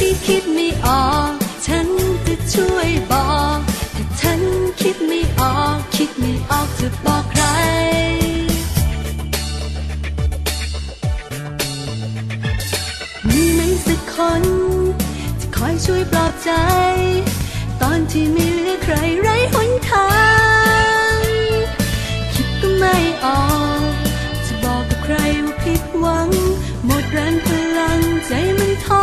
ที่คิดไม่ออก ฉันจะช่วยบอก ถ้าฉันคิดไม่ออก คิดไม่ออกจะบอกใคร มีไหมสักคน จะคอยช่วยปลอบใจ ตอนที่ไม่เหลือใครไร้หนทาง คิดก็ไม่ออก จะบอกกับใครว่าผิดหวัง หมดแรงพลังใจมันท้อ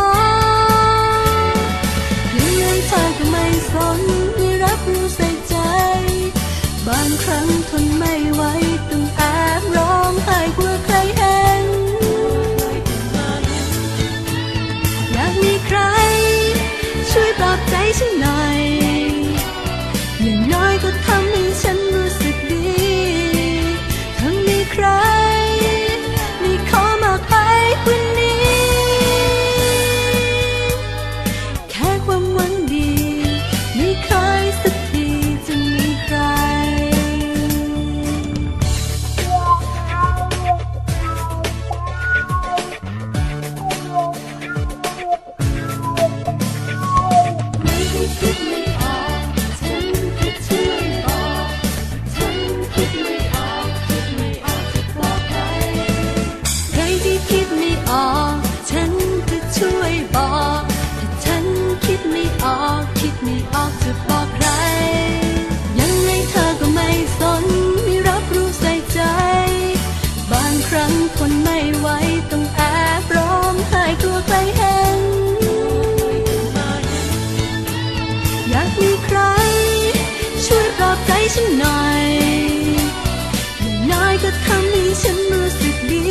ก็ทำให้ฉันรู้สึกดี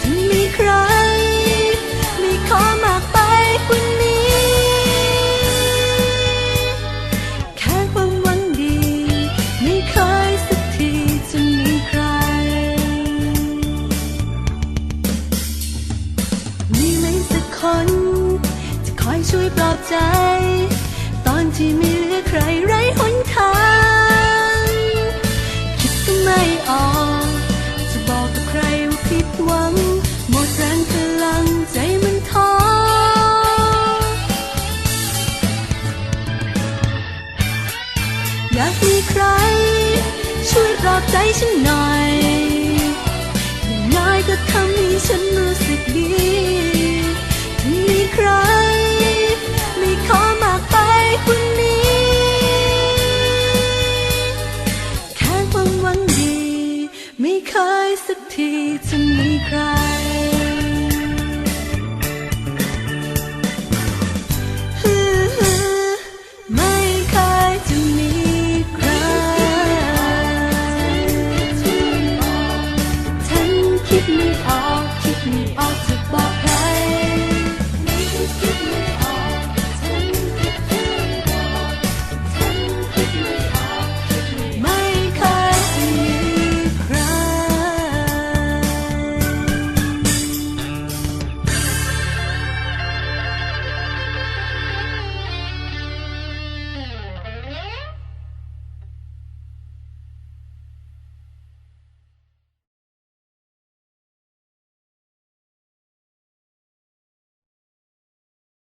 ถ้ามีใคร ไม่ขอมากไปกว่านี้ แค่ความหวังดี ไม่เคยสักทีจะมีใคร มีไหมสักคน จะคอยช่วยปลอบใจ ตอนที่ม่เหลือใครไร้หนทาง ไม่ออก จะบอกกับใครว่าผิดหวัง หมดแรงพลังใจมันท้ออยากมีใคร ช่วยปลอบใจฉันหน่อยอย่างน้อยก็ทำให้ฉันรู้สึกดีถ้ามีใคร